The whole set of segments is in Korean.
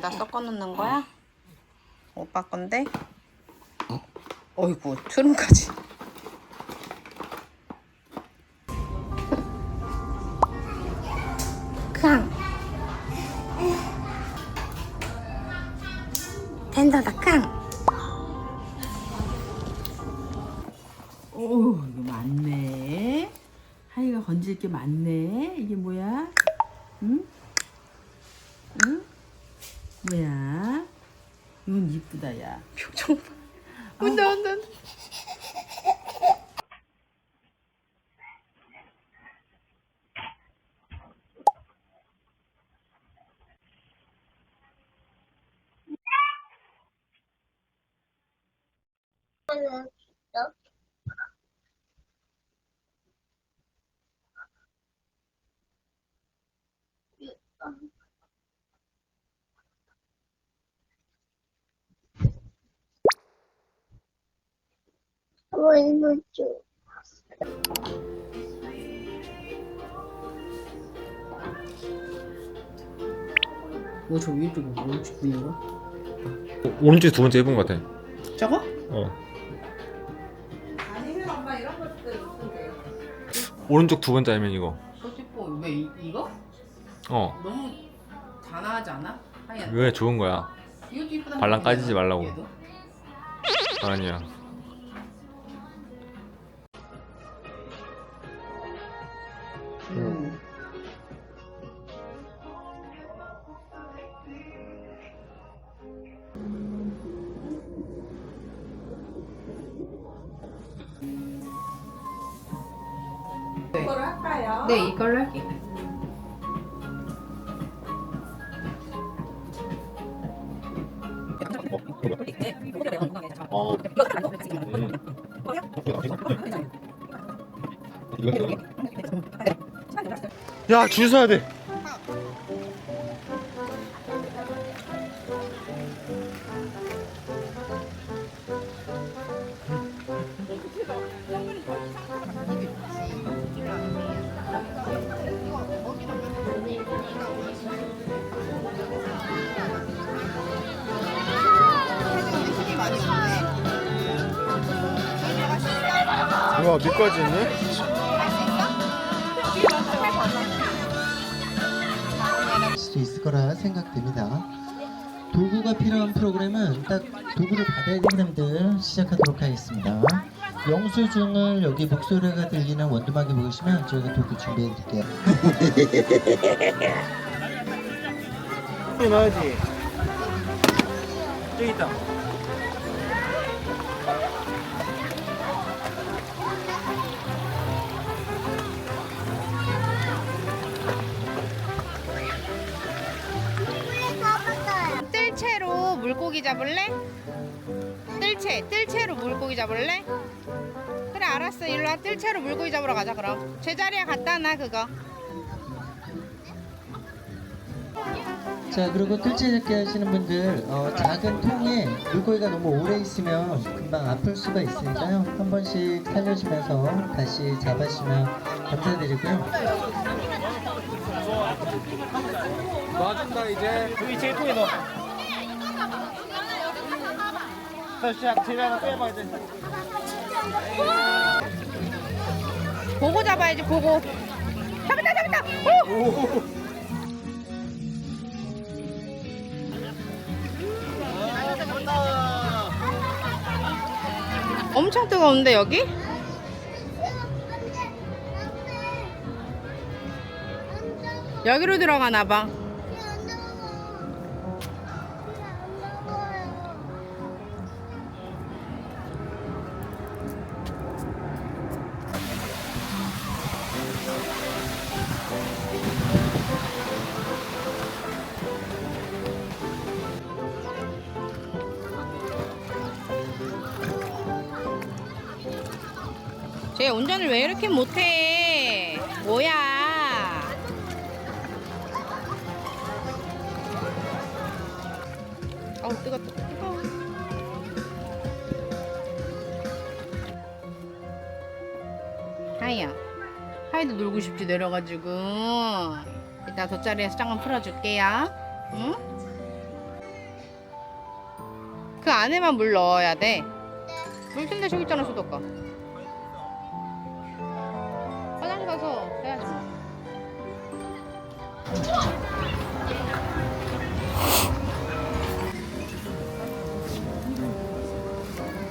데다 섞어 놓는 거야? 오빠 건데? 어이구 트름까지 캉 텐더다 캉 오 이거 많네. 하이가 건질 게 많네. 이게 뭐야? 응? 응? 뭐야? 이건 이쁘다 야. 표정 봐 온다 온다 온다. 얼마죠? 뭐저 위에 거 뭐지 위에 거? 오른쪽에 두 번째 해본 것 같아. 저거? 어. 오른쪽 두 번째 하면 이거. 소지포 왜 이, 이거? 어. 너무 단아하지 않아? 하얀. 왜 좋은 거야? 이것도 이쁘다. 발랑 까지지 말라고. 얘도. 아니야. 할까요? 네 이걸로 할게. 야, 줄 서야 돼. 와, 밑까지 있네? 수 있을 거라 생각됩니다. 도구가 필요한 프로그램은 딱 도구를 받아야 되는 사람들 시작하도록 하겠습니다. 영수증을 여기 목소리가 들리는 원두막에 보시면 저희가 도구 준비해 드릴게요. 넣어야지. 저기 있다. 잡을래? 뜰채, 뜰채로 물고기 잡을래? 그래 알았어 일로 와 뜰채로 물고기 잡으러 가자 그럼 제자리에 갖다 놔 그거 자 그리고 뜰채 잡기 하시는 분들 어, 작은 통에 물고기가 너무 오래 있으면 금방 아플 수가 있으니까요 한 번씩 살려주면서 다시 잡아주시면 감사드리고요 놔준다, 이제. 여기 제일 통에 넣어. 자, 시작. 제일 하나 빼봐, 이제. 보고 잡아야지 보고 잡았다 잡았다 오! 엄청 뜨거운데 여기? 여기로 들어가나 봐. 쟤 운전을 왜 이렇게 못해? 뭐야? 어우 뜨거 뜨거 뜨거. 하이야, 하이도 놀고 싶지 내려가지고 이따 돗자리에서 잠깐 풀어줄게요. 응? 그 안에만 물 넣어야 돼. 물 튼데 저기 있잖아 수도가.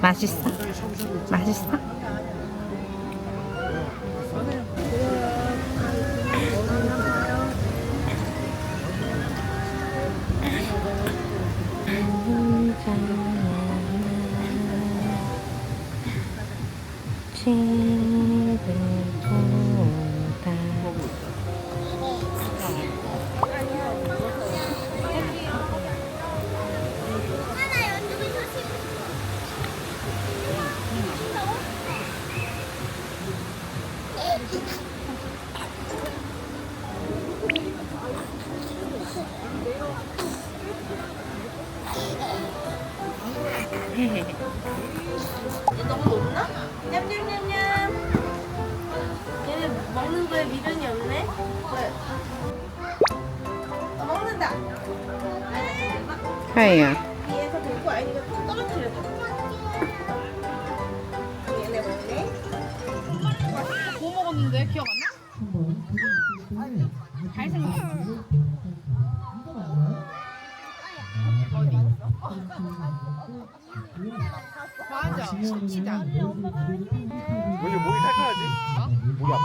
맛있어? 맛있어? 너 냠냠냠냠. 얘네 먹는 거에 미련이 없네. 왜? 어, 먹는다. 하이야. 위에서 들고 아이가 툭 떨어뜨려. 얘네 먹네. 뭐 먹었는데 기억 안 나? 잘생겼어. 어디? 진짜. 왜 이게 목이 칼칼하지? 목이 아파.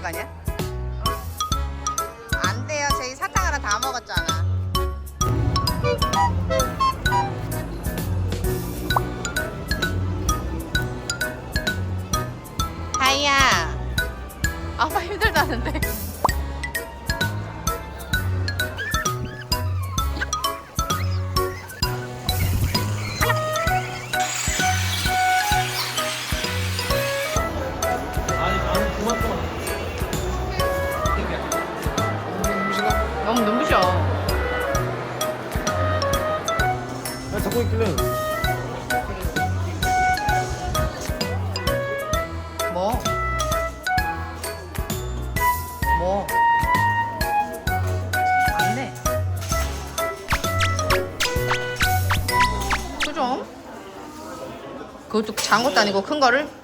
엄청 좋아하는데 어떡하냐? 안 돼요. 저희 사탕 하나 다 먹었잖아. 하이야. 아빠 힘들다는데. 잡고 있길래. 뭐? 뭐? 안 돼. 수좀 그것도 작은 것도 아니고 큰 거를?